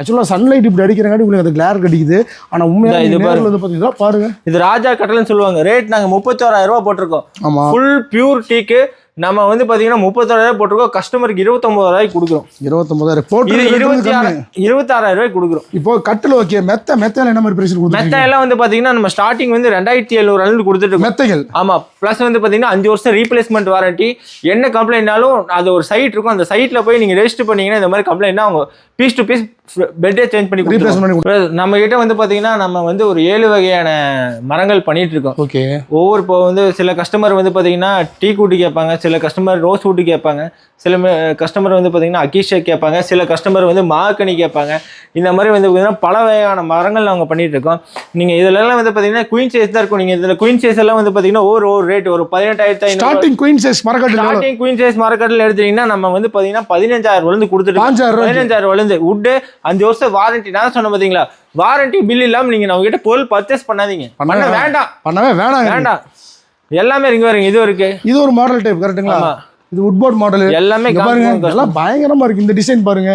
ஆக்சுவலா சன்லைட் இப்படி அடிக்கிறங்காட்டி உங்களுக்கு அது கிளார் கடிக்குது. ஆனா உண்மையா இது வந்து பாத்தீங்கன்னா பாருங்க. இது ராஜா கட்டல்னு சொல்லுவாங்க. ரேட் நாங்க முப்பத்தோராயிரம் ரூபாய் போட்டிருக்கோம். ஆமா. ஃபுல் பியூர் டீக்கு நம்ம வந்து பாத்தீங்கன்னா முப்பத்தோராயிரம் போட்டிருக்கோம். கஸ்டமருக்கு இருபத்தொன்பதாயிரம் கொடுக்குறோம். இருபத்தொன்பதாயிரம் போட்டு இருபத்தி இருபத்தாறாயிரம் ரூபாய் கொடுக்குறோம். இப்போ கட்டில் ஓகே. மெத்த மெத்தையில என்ன மாதிரி பிரைஸ் மெத்த எல்லாம் வந்து பாத்தீங்கன்னா நம்ம ஸ்டார்டிங் வந்து ரெண்டாயிரத்தி எழுநூறு இருந்து கொடுத்துட்டு மெத்தைகள்? ஆமா. ப்ளஸ் வந்து பாத்தீங்கன்னா அஞ்சு வருஷம் ரீப்ளேஸ்மெண்ட் வாரண்டி என்ன கம்ப்ளைண்ட்னாலும் அது ஒரு சைட் இருக்கும். அந்த சைட்ல போய் நீங்க ரெஜிஸ்டர் பண்ணீங்கன்னா இந்த மாதிரி கம்ப்ளைண்ட்னா அவங்க பீஸ் டு பீஸ் பெட்டே சேஞ்ச் பண்ணி ரீப்ளேஸ் நம்ம கிட்ட வந்து பாத்தீங்கன்னா நம்ம வந்து ஒரு ஏழு வகையான மரங்கள் பண்ணிட்டு இருக்கோம் ஓகே. ஒவ்வொரு இப்போ வந்து சில கஸ்டமர் வந்து பாத்தீங்கன்னா டீ கூட்டி கேட்பாங்க சில கஸ்டமர் ரோஸ் ஊட்டி கேட்பாங்க சில கஸ்டமர் வந்து பாத்தீங்கன்னா அக்கீஷா கேட்பாங்க சில கஸ்டமர் வந்து மாக்கனி கேட்பாங்க. இந்த மாதிரி வந்து பாத்தீங்கன்னா பல வகையான மரங்கள் நாங்கள் பண்ணிட்டு இருக்கோம் நீங்க இதுலலாம் வந்து பாத்தீங்கன்னா குயின் சைஸ் தான் இருக்கும். நீங்க இதுல குயின் சைஸ் எல்லாம் வந்து பாத்தீங்கன்னா ஒவ்வொரு ஒரு ரேட் ஒரு பதினெட்டாயிரத்தி ஸ்டார்டிங் குயின் சைஸ் மரக்கட்டில் ஸ்டார்டிங் குயின் சைஸ் மரக்கட்டில் எடுத்தீங்கன்னா நம்ம வந்து பாத்தீங்கன்னா பதினஞ்சாயிரம் ரூபாய் கொடுத்துட்டு. பதினஞ்சாயிரம் ரூபாய் உட்டு அஞ்சு வருஷம் வாரண்டி நான் சொன்ன பாத்தீங்களா? வாரண்டி பில் இல்லாம நீங்க நம்ம கிட்ட பொருள் பர்ச்சேஸ் பண்ணாதீங்க. பண்ண வேண்டாம். பண்ணவே வேணாங்க வேண்டாம். எல்லாமே இங்க வருங்க இது இருக்கு. இது ஒரு மாடல் டைப் கரெக்ட்டுங்களா. இது உட்போர்ட் மாடல் எல்லாமே பாருங்க இதெல்லாம் பயங்கரமா இருக்கு. இந்த டிசைன் பாருங்க.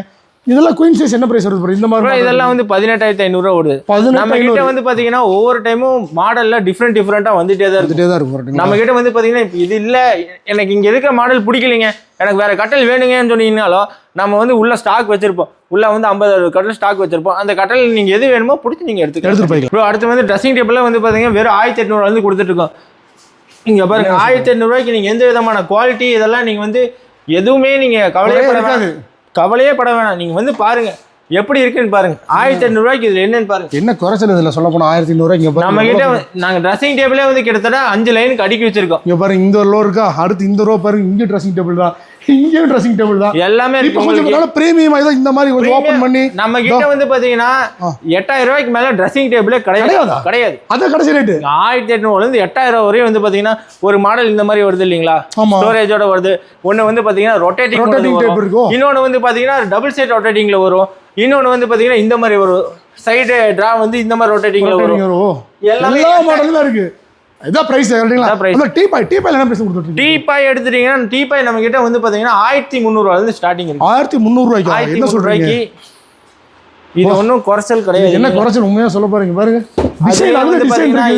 இதெல்லாம் குயின் சைஸ் என்ன பிரைஸ் வருது இந்த மாதிரி இதெல்லாம் வந்து பதினெட்டாயிரத்தி ஐநூறு ரூபா வருது நம்ம கிட்ட வந்து பாத்தீங்கன்னா ஒவ்வொரு டைமும் மாடல்ல டிஃப்ரெண்ட் டிஃப்ரெண்டா வந்துட்டே தான் வந்துட்டே தான் இருக்கும் நம்ம கிட்ட வந்து பாத்தீங்கன்னா இப்ப இது இல்ல. எனக்கு இங்க இருக்கிற மாடல் பிடிக்கலைங்க. எனக்கு வேற கட்டல் வேணுங்கன்னு சொன்னீங்கனாலும் நம்ம வந்து உள்ள ஸ்டாக் வச்சிருப்போம். உள்ள வந்து ஐம்பது கட்டல் ஸ்டாக் வச்சிருப்போம். அந்த கட்டல் நீங்க எது வேணுமோ பிடிச்சி நீங்க எடுத்துக்கலாம். எடுத்துட்டு போய்க்கலாம். அடுத்து வந்து ட்ரெஸ்ஸிங் டேபிள்ல வந்து பாத்தீங்கன்னா வெறும் ஆயிரத்தி எட்நூறு வந்து கொடுத்துட்டு இருக்கோம். இங்க பாருங்க ஆயிரத்தி எட்நூறுவாய்க்கு நீங்க எந்த விதமான குவாலிட்டி இதெல்லாம் நீங்க வந்து எதுவுமே நீங்க கவலையே இருக்காது. கவலையே பட வேணாம். நீங்க வந்து பாருங்க. எப்படி இருக்குன்னு பாருங்க. ஆயிரத்தி எட்நூறுவாய்க்கு இதுல என்னன்னு பாருங்க. என்ன குறைச்சல் இதுல சொல்ல போனா ஆயிரத்தி ஐநூறு இங்க நம்ம கிட்ட வந்து- நாங்க ட்ரெஸ்ஸிங் டேபிளே வந்து கிட்டத்தட்ட அஞ்சு லைனுக்கு அடுக்கி வச்சிருக்கோம். இங்க பாருங்க இந்த லோ இருக்கா? அடுத்து இந்த ரோ பாருங்க இங்க ட்ரெஸ்ஸிங் டேபிள் தான். இங்கேயும் ட்ரெஸ்ஸிங் டேபிள் தான். எல்லாமே இப்போ கொஞ்சம் உங்களுக்கு. நல்லா பிரீமியம் இதை இந்த மாதிரி கொஞ்சம் ஓபன் பண்ணி. நம்ம கிட்ட வந்து பாத்தீங்கன்னா ஆ. எட்டாயிரம் ரூபாய்க்கு மேல ட்ரெஸ்ஸிங் டேபிளே கிடையாது. கிடையாதா? அதான் கடைசி ரேட்டு ஆயிரத்தி எட்நூறுல இருந்து எட்டாயிரம் ரூபாய் வரையும் வந்து பாத்தீங்கன்னா ஒரு மாடல் இந்த மாதிரி வருது இல்லைங்களா? ஸ்டோரேஜோட வருது. ஒன்னு வந்து பாத்தீங்கன்னா ரொட்டேட்டிங் Rotating type இருக்கும். இன்னொன்னு வந்து பாத்தீங்கன்னா டபுள் சைட் ரொட்டேட்டிங்ல வரும். இன்னொன்னு வந்து பாத்தீங்கன்னா இந்த மாதிரி வரும். சைடு டிரா வந்து இந்த மாதிரி ரொட்டேட்டிங்ல வரும். எல்லா மாடலும் தான் இருக்கு. இதான் பிரைஸ். அந்த டீ பாய் டீ பாய் என்ன பிரைஸ் கொடுத்துட்டு டீ பாய் எடுத்துட்டீங்கன்னா டீ பாய் நம்ம கிட்ட வந்து பாத்தீங்கன்னா ஆயிரத்தி முந்நூறுவா இருந்து ஸ்டார்டிங் ஆயிரத்தி முந்நூறு ரூபாய்க்கு ஆயிரத்தி என்ன சொல்றீங்க இது ஒன்றும் குறைச்சல் கிடையாது. என்ன குறைச்சல்? உண்மையா சொல்ல பாருங்க. பாருங்க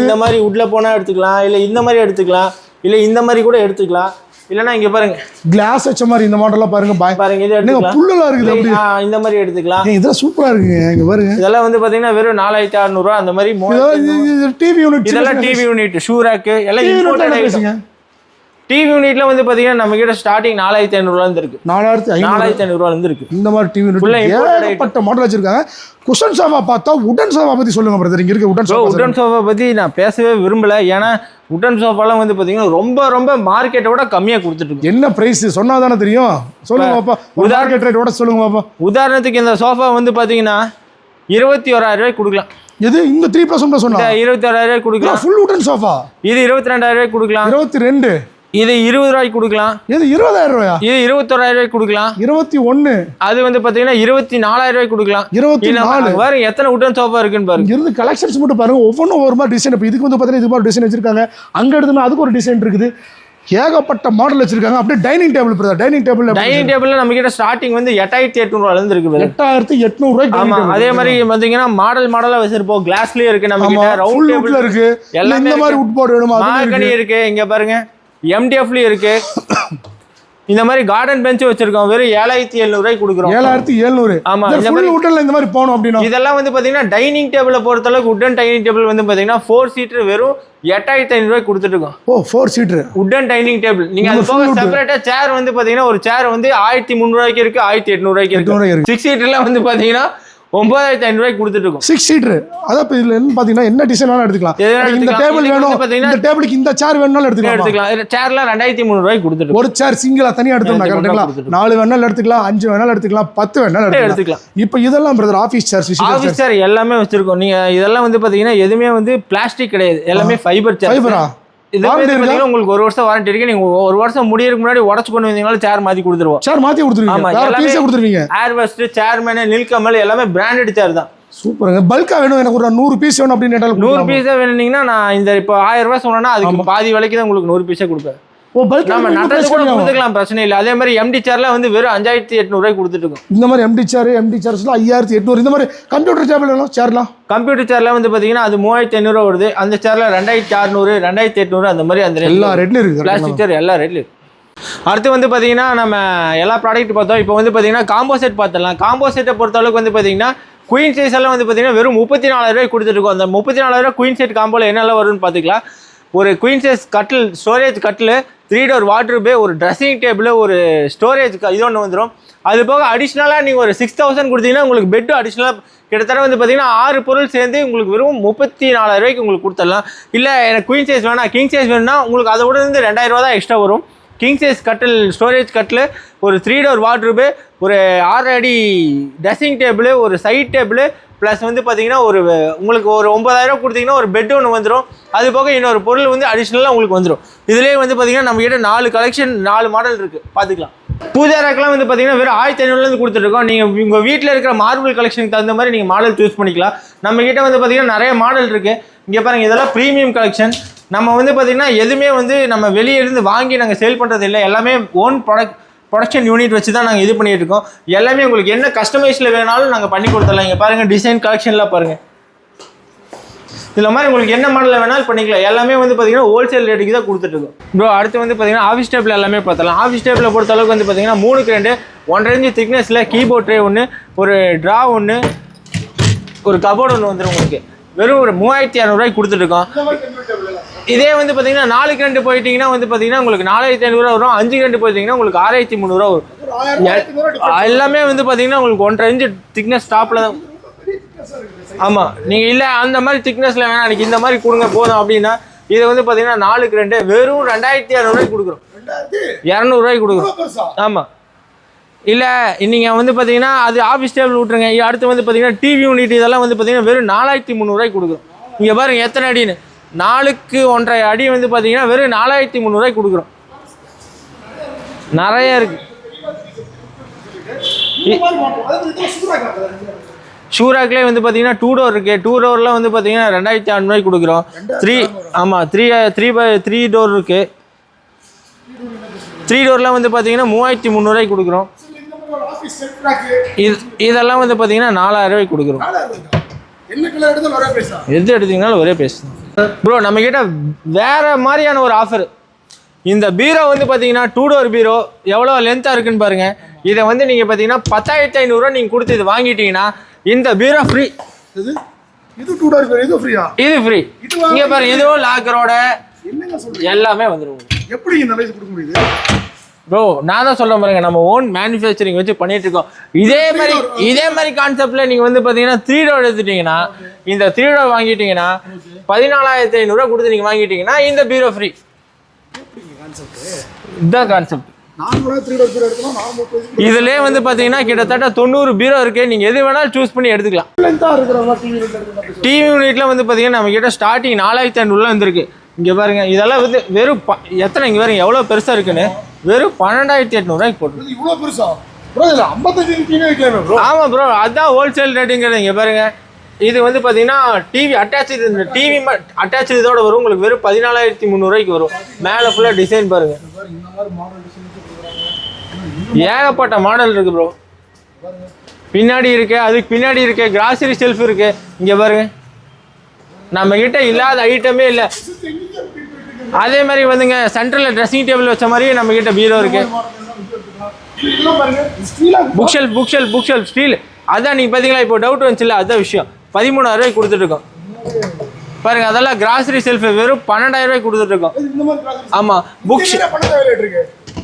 இந்த மாதிரி உட்ல போனா எடுத்துக்கலாம் இல்ல இந்த மாதிரி எடுத்துக்கலாம் இல்ல இந்த மாதிரி கூட எடுத்துக்கலாம். இல்லைன்னா இங்க பாருங்க கிளாஸ் வச்ச மாதிரி இந்த மாடல்லாம் பாருங்க பாய் பாருங்க இது எடுத்துக்கலாம் புல்லெல்லாம் இருக்குது அப்படி இந்த மாதிரி எடுத்துக்கலாம் இதெல்லாம் சூப்பரா இருக்குங்க இங்க பாருங்க இதெல்லாம் வந்து பாத்தீங்கன்னா வெறும் நாலாயிரத்தி அறுநூறுவா அந்த மாதிரி டிவி யூனிட் இதெல்லாம் டிவி யூனிட் ஷூ ரேக்கு எல்லாம் டிவி யூனிட்ல வந்து பாத்தீங்கன்னா நம்ம கிட்ட ஸ்டார்டிங் நாலாயிரத்தி ஐநூறுல இருந்து இருக்கு. நாலாயிரத்தி நாலாயிரத்தி ஐநூறுல இருந்து இருக்கு. இந்த மாதிரி டிவி ஏகப்பட்ட மாடல் வச்சிருக்காங்க. குஷன் சோஃபா பார்த்தா உடன் சோஃபா பத்தி சொல்லுங்க பிரதர் இங்க இருக்க உடன் சோஃபா உட்டன் சோஃபா பத்தி நான் பேசவே விரும்பல. ஏன்னா உட்டன் சோஃபாலாம் வந்து பாத்தீங்கன்னா ரொம்ப ரொம்ப மார்க்கெட்டை விட கம்மியா கொடுத்துட்டு என்ன பிரைஸ் சொன்னா தானே தெரியும். சொல்லுங்க பாப்பா. மார்க்கெட் ரேட்டோட சொல்லுங்க பாப்பா. உதாரணத்துக்கு இந்த சோஃபா வந்து பாத்தீங்கன்னா இருபத்தி ஓராயிரம் ரூபாய் கொடுக்கலாம். எது? இந்த த்ரீ பிளஸ் ஒன் சொன்னா. இருபத்தி ஓராயிரம் ரூபாய் கொடுக்கலாம். ஃபுல் உடன் சோஃபா இது இருபத்தி ரெண்டாயிரம் ரூபாய் கொடுக்கலாம். இருபத்தி ரெண்டு. இது இருபது ரூபாய்க்கு கொடுக்கலாம். எது இருபதாயிரம் ரூபாயா? இது இருபத்தோராயிரம் ரூபாய்க்கு கொடுக்கலாம். இருபத்தி ஒன்னு. அது வந்து பாத்தீங்கன்னா இருபத்தி நாலாயிரம் ரூபாய்க்கு கொடுக்கலாம். இருபத்தி நாலு. பாருங்க எத்தனை உட்டன் சோஃபா இருக்குன்னு பாருங்க. இருந்து கலெக்ஷன்ஸ் மட்டும் பாருங்க ஒவ்வொன்றும் ஒரு மாதிரி டிசைன் இப்போ இதுக்கு வந்து பார்த்தீங்கன்னா இது மாதிரி டிசைன் வச்சிருக்காங்க. அங்க எடுத்தோம்னா அதுக்கு ஒரு டிசைன் இருக்குது. ஏகப்பட்ட மாடல் வச்சிருக்காங்க. அப்படியே dining table brother dining table dining டேபிள்ல நம்ம கிட்ட ஸ்டார்டிங் வந்து எட்டாயிரத்தி எட்நூறுவால இருந்து இருக்கு. எட்டாயிரத்தி எட்நூறு ஆமா அதே மாதிரி பாத்தீங்கன்னா மாடல் மாடலா வச்சிருப்போம். கிளாஸ்லயே இருக்கு நம்ம கிட்ட ரவுண்ட் டேபிள் இருக்கு. எல்லாமே இந்த மாதிரி உட் போர்டு வேணுமா? மார்கனி இருக்கு இங்க பாருங்க. எம்டிஎஃப்லயும் இருக்கு. இந்த மாதிரி கார்டன் பெஞ்ச் வச்சிருக்கோம் வெறும் ஏழாயிரத்தி எழுநூறு ரூபாய்க்கு கொடுக்குறோம். ஏழாயிரத்தி எழுநூறு. ஆமா இந்த ஃபுல் வுட்ல இந்த மாதிரி போகணும் அப்படின்னா? இதெல்லாம் வந்து பாத்தீங்கன்னா டைனிங் டேபிள பொறுத்த அளவுக்கு உட்டன் டைனிங் டேபிள் வந்து பாத்தீங்கன்னா ஃபோர் சீட்டர் வெறும் எட்டாயிரத்தி ஐநூறு ரூபாய்க்கு கொடுத்துட்டு இருக்கோம். ஓ four seater wooden dining table நீங்க அது போக. செப்பரேட்டா சேர் வந்து பாத்தீங்கன்னா ஒரு சேர் வந்து ஆயிரத்தி முந்நூறுவாய்க்கு இருக்கு ஆயிரத்தி எட்நூறுவாய்க்கு எட்நூறு இருக்கு இருக்கு. சிக்ஸ் சீட்டர்லாம் வந்து பாத்தீங்கன்னா ஒன்பதாயிரத்தி ஐநூறுவாய்க்கு கொடுத்துட்டு இருக்கோம். சிக்ஸ் சீட்டர் அதான் இப்போ இதுல என்ன பாத்தீங்கன்னா என்ன டிசைன் வேணாலும் எடுத்துக்கலாம். இந்த எடுத்துக்கலாம். டேபிள் வேணும். இந்த டேபிளுக்கு இந்த சேர் வேணாலும் எடுத்துக்கலாம். எடுத்துக்கலாம். சேர்லாம் ரெண்டாயிரத்தி முந்நூறுவாய்க்கு கொடுத்துட்டு ஒரு சேர் சிங்கிளா தனியா எடுத்தோம்னா எடுத்து கரெக்டுங்களா. நாலு வேணாலும் எடுத்துக்கலாம். அஞ்சு வேணாலும் எடுத்துக்கலாம். பத்து வேணாலும் எடுத்துக்கலாம். எடுத்துக்கலாம். இப்போ இதெல்லாம் brother office chairs office chair எல்லாமே வச்சிருக்கோம். நீங்க இதெல்லாம் வந்து பாத்தீங்கன்னா எதுவுமே வந்து பிளாஸ்டிக் கிடையாது. எல்லாமே ஃபைபர் சேர் ஃபைபரா உங்களுக்கு ஒரு வருஷம் வாரண்டி இருக்கு. நீங்க ஒரு வருஷம் முடியறதுக்கு முன்னாடி உடச்சு கொண்டு வந்தீங்கனாலும் சேர் மாத்தி கொடுத்துருவோம். சேர் மாத்தி கொடுத்துருவீங்க. வேற பீஸே கொடுத்துருவீங்க. ஏர் வெஸ்ட் சேர்மேன் நில்கமல் எல்லாமே பிராண்டட் சேர் தான். சூப்பருங்க. பல்கா வேணும். எனக்கு ஒரு நூறு பீஸ் வேணும் அப்படின்னு நூறு? பீஸா வேணும்னீங்கன்னா நான் இந்த இப்போ ஆயிரம் ரூபாய் சொன்னேன்னா அதுக்கு பாதி விலைக்கு தான் உங்களுக்கு நூறு பீஸே கொடுப்பேன். ஓ பல்க் நம்ம நட்டது கூட கொடுத்துக்கலாம் பிரச்சனை இல்லை. அதே மாதிரி எம்டி சேர்லாம் வந்து வெறும் அஞ்சாயிரத்தி எட்நூறுவாய்க்கு கொடுத்துட்டு இருக்கோம் இந்த மாதிரி எம்டி சேர் எம்டி சேர்ஸ்லாம் ஐயாயிரத்தி எட்நூறு. இந்த மாதிரி கம்ப்யூட்டர் டேபிள் சேர்லாம் கம்ப்யூட்டர் சேர்லாம் வந்து பாத்தீங்கன்னா அது மூவாயிரத்தி ஐநூறுவா வருது. அந்த சேர்ல ரெண்டாயிரத்தி அறுநூறு ரெண்டாயிரத்தி எட்நூறு அந்த மாதிரி அந்த எல்லா ரேட்லயும் இருக்கு பிளாஸ்டிக் சேர் எல்லா ரேட்லையும் அடுத்து வந்து பார்த்தீங்கன்னா நம்ம எல்லா ப்ராடக்ட் பார்த்தோம். இப்போ வந்து பார்த்தீங்கன்னா காம்போ செட் பார்த்துடலாம். காம்போ செட்டை பொறுத்த அளவுக்கு வந்து பார்த்தீங்கன்னா குயின் சைஸ் எல்லாம் வந்து பார்த்தீங்கன்னா வெறும் முப்பத்தி நாலாயிரம் ரூபாய் கொடுத்துருக்கோம் அந்த முப்பத்தி நாலாயிரம் குயின் செட் காம்போல என்னெல்லாம் வரும்னு பார்த்துக்கலாம். ஒரு குயின் சைஸ் கட்டில் ஸ்டோரேஜ் கட்டில் த்ரீ டோர் வாட்டர் பே ஒரு ட்ரெஸ்ஸிங் டேபிள் ஒரு ஸ்டோரேஜ் இது ஒன்று வந்துடும் அது போக அடிஷ்னலாக நீங்கள் ஒரு சிக்ஸ் தௌசண்ட் கொடுத்தீங்கன்னா உங்களுக்கு பெட்டு அடிஷ்னலாக கிட்டத்தட்ட வந்து பார்த்தீங்கன்னா ஆறு பொருள் சேர்ந்து உங்களுக்கு வெறும் முப்பத்தி நாலாயிரம் ரூபாய்க்கு உங்களுக்கு கொடுத்துடலாம். இல்லை எனக்கு குயின் சைஸ் வேணாம். கிங் சைஸ் வேணும்னா உங்களுக்கு அதை விட இருந்து ரெண்டாயிரம் ரூபா தான் எக்ஸ்ட்ரா வரும். கிங் சைஸ் கட்டில் ஸ்டோரேஜ் கட்டில் ஒரு த்ரீ டோர் வாட்ரூபு ஒரு ஆறு அடி ட்ரெஸ்ஸிங் டேபிள் ஒரு சைட் டேபிள் ப்ளஸ் வந்து பார்த்தீங்கன்னா ஒரு உங்களுக்கு ஒரு ஒன்பதாயிரம் கொடுத்தீங்கன்னா ஒரு பெட் ஒன்று வந்துடும் அது போக இன்னொரு பொருள் வந்து அடிஷ்னலாக உங்களுக்கு வந்துடும் இதுலேயே வந்து பார்த்தீங்கன்னா நம்ம கிட்ட நாலு கலெக்ஷன் நாலு மாடல் இருக்குது பார்த்துக்கலாம் பூஜா ரேக்லாம் வந்து பார்த்தீங்கன்னா வெறும் ஆயிரத்தி ஐநூறுலேருந்து கொடுத்துருக்கோம் நீங்கள் உங்கள் வீட்டில் இருக்கிற மார்பிள் கலெக்ஷனுக்கு தகுந்த மாதிரி நீங்கள் மாடல் சூஸ் பண்ணிக்கலாம். நம்ம கிட்ட வந்து பார்த்தீங்கன்னா நிறைய மாடல் இருக்குது இங்கே பாருங்க இதெல்லாம் ப்ரீமியம் கலெக்ஷன் நம்ம வந்து பார்த்திங்கன்னா எதுவுமே வந்து நம்ம வெளியே இருந்து வாங்கி நாங்கள் சேல் பண்ணுறது இல்லை. எல்லாமே ஓன் ப்ராடக்ட் ப்ரொடக்ஷன் யூனிட் வச்சு தான் நாங்கள் இது பண்ணிட்டு இருக்கோம் எல்லாமே உங்களுக்கு என்ன கஸ்டமைஸில் வேணாலும் நாங்கள் பண்ணி கொடுத்துடலாம். இங்கே பாருங்கள் டிசைன் கலெக்ஷன்லாம் பாருங்கள் இதில் மாதிரி உங்களுக்கு என்ன மாடலில் வேணாலும் பண்ணிக்கலாம். எல்லாமே வந்து பார்த்தீங்கன்னா ஹோல்சேல் ரேட்டுக்கு தான் கொடுத்துட்ருக்கோம் ப்ரோ அடுத்து வந்து பார்த்தீங்கன்னா ஆஃபீஸ் டேப்பில் எல்லாமே பார்த்தலாம் ஆஃபீஸ் டேப்பில் பொறுத்த அளவுக்கு வந்து பார்த்தீங்கன்னா மூணுக்கு ரெண்டு ஒன்றரை இன்ச்சு திக்னஸில் கீபோர்ட் ட்ரே ஒன்று ஒரு ட்ரா ஒன்று ஒரு கபோர்டு ஒன்று வந்துடும் உங்களுக்கு. வெறும் ஒரு மூவாயிரத்தி இரநூறுவாய்க்கு கொடுத்துட்ருக்கோம் இதே வந்து பார்த்தீங்கன்னா நாலுக்கு ரெண்டு போயிட்டீங்கன்னா வந்து பார்த்தீங்கன்னா உங்களுக்கு நாலாயிரத்தி ஐநூறுரூவா வரும். அஞ்சுக்கு ரெண்டு போயிட்டீங்கன்னா உங்களுக்கு ஆறாயிரத்தி முந்நூறுரூவா வரும். எல்லாமே வந்து பார்த்தீங்கன்னா உங்களுக்கு ஒன்றரை இன்ச்சு திக்னஸ் டாப்பில் தான். ஆமாம் நீங்கள் இல்லை அந்த மாதிரி திக்னஸில் வேணாம். எனக்கு இந்த மாதிரி கொடுங்க போதும் அப்படின்னா இதை வந்து பார்த்தீங்கன்னா நாலுக்கு ரெண்டு வெறும் ரெண்டாயிரத்தி இரநூறுவாய்க்கு கொடுக்குறோம். இரநூறுவாய்க்கு கொடுக்குறோம். ஆமாம் இல்லை நீங்கள் வந்து பார்த்தீங்கன்னா அது ஆஃபீஸ் டேபிள் விட்ருங்க அடுத்து வந்து பார்த்தீங்கன்னா டிவி யூனிட் இதெல்லாம் வந்து பார்த்தீங்கன்னா வெறும் நாலாயிரத்தி முந்நூறுவாய்க்கு கொடுக்குறோம். இங்கே பாருங்க எத்தனை அடின்னு. நாலுக்கு ஒன்றரை அடி வந்து பார்த்தீங்கன்னா வெறும் நாலாயிரத்தி முந்நூறுவாய்க்கு கொடுக்குறோம். நிறைய இருக்கு. ஷூராக்லேயே வந்து பார்த்தீங்கன்னா டூ டோர் இருக்கு. டூ டோர்லாம் வந்து பார்த்தீங்கன்னா ரெண்டாயிரத்தி அறநூறுவாய்க்கு கொடுக்குறோம். த்ரீ ஆமாம் three three by three door இருக்கு. த்ரீ டோர்லாம் வந்து பார்த்தீங்கன்னா மூவாயிரத்தி முந்நூறுவாய்க்கு கொடுக்குறோம். இது இதெல்லாம் வந்து பார்த்தீங்கன்னா நாலாயிரம் ரூபாய்க்கு கொடுக்குறோம். எது எடுத்தீங்கனாலும் ஒரே பேசு. ப்ரோ நம்ம கிட்ட வேற மாதிரியான ஒரு ஆஃபர் இந்த பீரோ வந்து பார்த்தீங்கன்னா டூ டோர் பீரோ. எவ்வளோ லென்த்தாக இருக்குன்னு பாருங்க. இதை வந்து நீங்கள் பார்த்தீங்கன்னா பத்தாயிரத்தி ஐநூறுரூவா நீங்கள் கொடுத்து இது வாங்கிட்டீங்கன்னா இந்த பீரோ ஃப்ரீ இது இது டூ டோர் இது ஃப்ரீயா இது ஃப்ரீ இது இங்கே பாருங்க இதுவும் லாக்கரோட எல்லாமே வந்துடும் எப்படி இந்த கொடுக்க முடியுது? ப்ரோ நான் தான் சொல்ல பாருங்க நம்ம ஓன் மேனுஃபேக்சரிங் வச்சு பண்ணிட்டு இருக்கோம். இதே மாதிரி இதே மாதிரி கான்செப்ட்ல நீங்க வந்து பாத்தீங்கன்னா த்ரீ டோர் எடுத்துட்டீங்கன்னா இந்த த்ரீ டோர் வாங்கிட்டீங்கன்னா பதினாலாயிரத்தி ஐநூறுரூவா கொடுத்து நீங்க வாங்கிட்டீங்கன்னா இந்த பீரோ ஃப்ரீ இதுதான் கான்செப்ட் இதுலயே வந்து பாத்தீங்கன்னா கிட்டத்தட்ட தொண்ணூறு பீரோ இருக்கு. நீங்க எது வேணாலும் சூஸ் பண்ணி எடுத்துக்கலாம். டிவி யூனிட்ல வந்து பாத்தீங்கன்னா நம்ம கிட்ட ஸ்டார்டிங் நாலாயிரத்தி ஐநூறுல வந்திருக்கு. இங்க பாருங்க இதெல்லாம் வந்து வெறும் எத்தனை இங்க பாருங்க எவ்வளவு பெருசா இருக்குன்னு. வெறும் பன்னெண்டாயிரத்தி எட்நூறுவாய்க்கு போட்டு. இது இவ்வளோ பெருசா? ப்ரோ இதில் ஐம்பத்தஞ்சு டிவி வைக்கலாமே ப்ரோ ஆமா ப்ரோ அதான் ஹோல்சேல் ரேட்டுங்கிறது இங்க பாருங்க. இது வந்து பாத்தீங்கன்னா டிவி அட்டாச் இந்த டிவி அட்டாச் இதோட வரும். உங்களுக்கு வெறும் பதினாலாயிரத்தி முந்நூறுவாய்க்கு வரும். மேலே ஃபுல்லாக டிசைன் பாருங்க. ஏகப்பட்ட மாடல் இருக்கு ப்ரோ பின்னாடி இருக்கு அதுக்கு பின்னாடி இருக்கு கிராசரி செல்ஃப் இருக்கு. இங்க பாருங்க. நம்ம கிட்ட இல்லாத ஐட்டமே இல்லை. அதே மாதிரி வந்துங்க சென்ட்ரலில் ட்ரெஸ்ஸிங் டேபிள் வச்ச மாதிரியே நம்ம கிட்ட பீரோ இருக்கு. Book shelf book shelf book shelf steel அதான் நீங்கள் பார்த்தீங்களா இப்போ டவுட் வந்துச்சுல்ல அதான் விஷயம். பதிமூணாயிரம் ரூபாய்க்கு கொடுத்துட்ருக்கோம் பாருங்க அதெல்லாம் கிராசரி செல்ஃப் வெறும் பன்னெண்டாயிரம் ரூபாய்க்கு கொடுத்துட்ருக்கோம் ஆமாம் புக்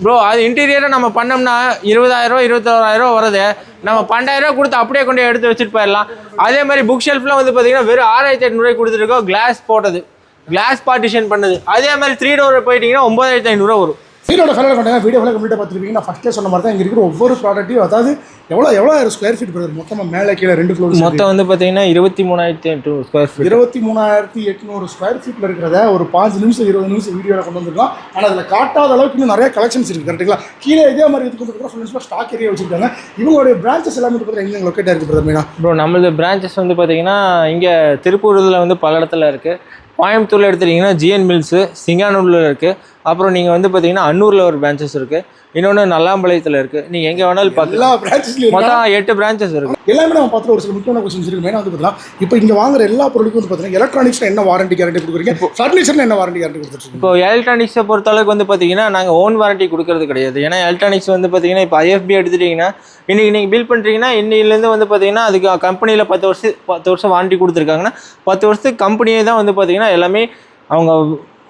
ப்ரோ அது இன்டீரியராக நம்ம பண்ணோம்னா இருபதாயிரம் இருபத்தோராயிரம் வருது. நம்ம பன்னெண்டாயிரம் கொடுத்து அப்படியே கொண்டு எடுத்து வச்சுட்டு போயிடலாம். அதே மாதிரி புக் ஷெல்ஃப்லாம் வந்து பார்த்தீங்கன்னா வெறும் ஆறாயிரத்தி எட்நூறுவாய் கொடுத்துருக்கோம் கிளாஸ் போட்டது. கிளாஸ் பார்ட்டிஷன் பண்ணது. அதே மாதிரி த்ரீ டோர் போயிட்டீங்கன்னா ஒம்பதாயிரத்தி ஐநூறுரூவா வரும். வீடியோட ஃபைனல் கொண்டாங்க வீடியோ ஃபுல்லாக கம்ப்ளீட்டாக பார்த்துருப்பீங்க? நான் ஃபஸ்ட்டே சொன்ன மாதிரி தான் இங்கே இருக்கிற ஒவ்வொரு ப்ராடக்ட்டையும் அதாவது எவ்வளோ எவ்வளோ ஸ்கொயர் ஃபீட் பிரதர் மொத்தமாக மேலே கீழே ரெண்டு ஃப்ளோர் மொத்தம் வந்து பார்த்தீங்கன்னா இருபத்தி மூணாயிரத்தி எட்நூறு ஸ்கொயர் ஃபீட் இருபத்தி மூணாயிரத்தி எட்நூறு ஸ்கொயர் ஃபீட்டில் இருக்கிறத ஒரு பாஞ்சு நிமிஷம் இருபது நிமிஷம் வீடியோவில் கொண்டு வந்துருக்கலாம். ஆனால் அதில் காட்டாத அளவுக்கு இன்னும் நிறைய கலெக்ஷன்ஸ் இருக்குது கரெக்டுங்களா கீழே இதே மாதிரி இதுக்கு வந்து ஃபுல் ஸ்டாக் ஏரியா வச்சிருக்காங்க. இவங்களுடைய பிரான்ச்சஸ் எல்லாமே பார்த்தீங்கன்னா எங்கே லொக்கேட்டாக இருக்குது பிரதர் மீனா? ப்ரோ நம்மளது பிரான்ச்சஸ் வந்து பார்த்தீங்கன்னா இங்கே திருப்பூர் இதில் வந்து பல இடத்துல இருக்குது கோயம்புத்தூரில் எடுத்துட்டிங்கன்னா ஜிஎன் மில்ஸு சிங்கானூரில் இருக்குது அப்புறம் நீங்கள் வந்து பார்த்தீங்கன்னா அன்னூரில் ஒரு பிரான்ச்சஸ் இருக்குது இன்னொன்று நல்லாம்பாளையத்தில் இருக்குது நீங்கள் எங்கே வேணாலும் பிரான்ச்சஸ்லையும் மொத்தம் எட்டு பிரான்ச்சஸ் இருக்குது எல்லாமே நம்ம பார்த்துட்டு ஒரு சில முக்கியமான கொஸ்டின்ஸ் இருக்கு. மெயினாக வந்து பார்த்தீங்கன்னா இப்போ இங்கே வாங்குற எல்லா பொருளுக்கும் வந்து பார்த்தீங்கன்னா எலக்ட்ரானிக்ஸில் என்ன வாரண்டி கேரண்டி கொடுக்குறீங்க? ஃபர்னிச்சரில் என்ன வாரண்டி கேரண்டி கொடுத்துருக்கீங்க? இப்போ எலக்ட்ரானிக்ஸை பொறுத்தளவுக்கு வந்து பார்த்தீங்கன்னா நாங்கள் ஓன் வாரண்டி கொடுக்கறது கிடையாது. ஏன்னா எலக்ட்ரானிக்ஸ் வந்து பார்த்தீங்கன்னா இப்போ ஐஎஃபி எடுத்துட்டிங்கன்னா இன்றைக்கி நீங்கள் பில் பண்ணுறீங்கன்னா இன்னிலேருந்து வந்து பார்த்தீங்கன்னா அதுக்கு கம்பெனியில் பத்து வருஷம் பத்து வருஷம் வாரண்டி கொடுத்துருக்காங்கன்னா பத்து வருஷத்துக்கு கம்பெனியே தான் வந்து பார்த்தீங்கன்னா எல்லாமே அவங்க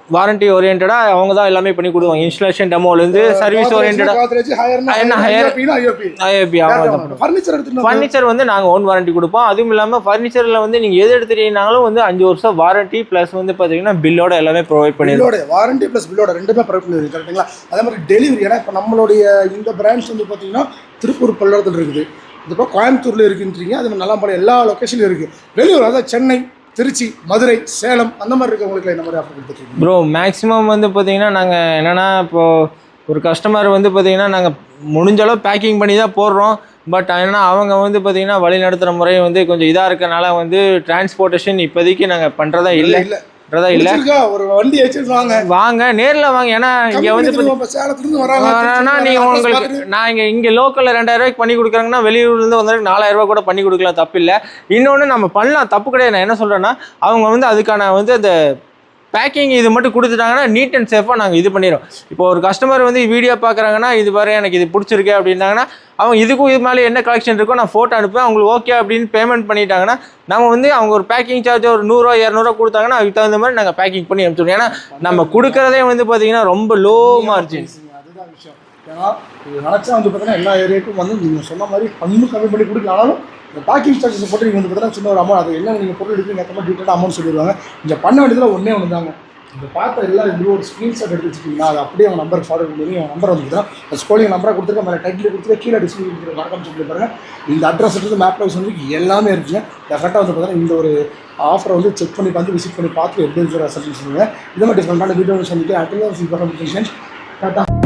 வாரண்டி ஓரியன்டாக அவங்க தான் எல்லாமே பண்ணி கொடுவாங்க இன்ஸ்டாலேஷன் டெமோலேருந்து சர்வீஸ் ஓரியன்டாக என்ன அவங்க ஃபர்னிச்சர் ஃபர்னிச்சர் வந்து நாங்கள் ஓன் வாரண்டி கொடுப்போம். அதுவும் இல்லாமல் ஃபர்னிச்சரில் வந்து நீங்கள் எது எடுத்துட்டீங்கனாலும் வந்து அஞ்சு வருஷம் வாரண்டி ப்ளஸ் வந்து பார்த்தீங்கன்னா பில்லோட எல்லாமே ப்ரொவைட் பண்ணிடுவோம் வாரண்டி ப்ளஸ் பில்லோட ரெண்டுமே ப்ரொவைட் பண்ணிருக்கு கரெக்ட்டுங்களா அதே மாதிரி டெலிவரி ஏன்னா இப்போ நம்மளுடைய இந்த பிரான்ச் வந்து பார்த்தீங்கன்னா திருப்பூர் பல்லடத்தில் இருக்குது. இப்போ கோயம்புத்தூரில் இருக்குன்றீங்க. அது மாதிரி நல்லா எல்லா லொக்கேஷன்லையும் இருக்குது வெளியூர் அதாவது சென்னை திருச்சி மதுரை சேலம் அந்த மாதிரி இருக்கவங்களுக்கு என்ன மாதிரி ஆஃபர் கொடுத்துருக்கீங்க? ப்ரோ மேக்ஸிமம் வந்து பார்த்தீங்கன்னா நாங்கள் என்னென்னா இப்போது ஒரு கஸ்டமர் வந்து பார்த்தீங்கன்னா நாங்கள் முடிஞ்ச அளவு பேக்கிங் பண்ணி தான் போடுறோம். பட் என்னன்னா அவங்க வந்து பார்த்தீங்கன்னா வழி நடத்துகிற முறை வந்து கொஞ்சம் இதாக இருக்கனால வந்து டிரான்ஸ்போர்ட்டேஷன் இப்போதைக்கு நாங்கள் பண்ணுறதா இல்லை. இல்லை. பண்ணுறதா இல்லை? ஒரு வண்டி வச்சிருக்காங்க வாங்க. நேரில் வாங்க. ஏன்னா இங்கே வந்து வராங்க. ஆனா நீங்க உங்களுக்கு நான் இங்க இங்க லோக்கல்ல ரெண்டாயிரம் ரூபாய்க்கு பண்ணி கொடுக்குறாங்கன்னா வெளியூர்ல இருந்து வந்து நாலாயிரம் ரூபாய் கூட பண்ணி கொடுக்கலாம் தப்பு இல்லை இன்னொன்று நம்ம பண்ணலாம் தப்பு கிடையாது. நான் என்ன சொல்றேன்னா அவங்க வந்து அதுக்கான வந்து அந்த பேக்கிங் இது மட்டும் கொடுத்துட்டாங்கன்னா நீட் அண்ட் சேஃபாக நாங்கள் இது பண்ணிடுறோம். இப்போ ஒரு கஸ்டமர் வந்து வீடியோ பார்க்குறாங்கன்னா இது பாரு எனக்கு இது பிடிச்சிருக்கு அப்படின்னாங்கன்னா அவங்க இதுக்கும் இது மேலே என்ன கலெக்ஷன் இருக்கோ நான் ஃபோட்டோ அனுப்புவேன். அவங்களுக்கு ஓகே அப்படின்னு பேமெண்ட் பண்ணிட்டாங்கன்னா நம்ம வந்து அவங்க ஒரு பேக்கிங் சார்ஜ் ஒரு நூறுரூவா இரநூறுவா கொடுத்தாங்கன்னா அதுக்கு தகுந்த மாதிரி நாங்கள் பேக்கிங் பண்ணி அனுப்பிச்சிடுவோம். ஏன்னா நம்ம கொடுக்குறதே வந்து பார்த்தீங்கன்னா ரொம்ப லோ மார்ஜின் அதுதான் விஷயம் ஏன்னா இது நினச்சா வந்து பார்த்தீங்கன்னா எல்லா ஏரியாவுக்கும் வந்து நீங்கள் சொன்ன மாதிரி இன்னும் கம்மி பண்ணி கொடுக்கலாலும் இந்த பேக்கிங் சார்ஜஸ் போட்டு நீங்கள் வந்து பார்த்தீங்கன்னா சின்ன ஒரு அமௌண்ட் அது என்ன நீங்கள் பொருள் எடுக்கிறீங்க ஏற்ற மாதிரி டீட்டெயிலாக அமௌண்ட் சொல்லிடுவாங்க. இங்கே பண்ண வேண்டியதில் ஒன்றே ஒன்று தாங்க இந்த பார்த்த எல்லாம் இது ஒரு ஸ்க்ரீன்ஷாட் எடுத்து வச்சுக்கிங்களா அது அப்படியே அவங்க நம்பர் ஃபார்வர்ட் பண்ணி அவங்க நம்பர் வந்து பார்த்தீங்கன்னா ஸ்கோலிங் நம்பராக கொடுத்துருக்க மேலே டைட்டில் கொடுத்துருக்க கீழே டிஸ்பிளே கொடுத்துருக்க வணக்கம் சொல்லி பாருங்க. இந்த அட்ரஸ் எடுத்து மேப் ஹவுஸ் வந்து எல்லாமே இருக்குங்க. கரெக்டாக வந்து பார்த்தீங்கன்னா இந்த ஒரு ஆஃபரை வந்து செக் பண்ணி பார்த்து விசிட் பண்ணி பார்த்து எப்படி இருக்கிற சர்வீஸ் சொல்லுங்கள் இது மாதிரி டிஃப்ரெண்டான வீடியோ சொல்லிட்டு அட்டெண்டன்ஸ் இன்ஃபர்மேஷன் கரெக்டாக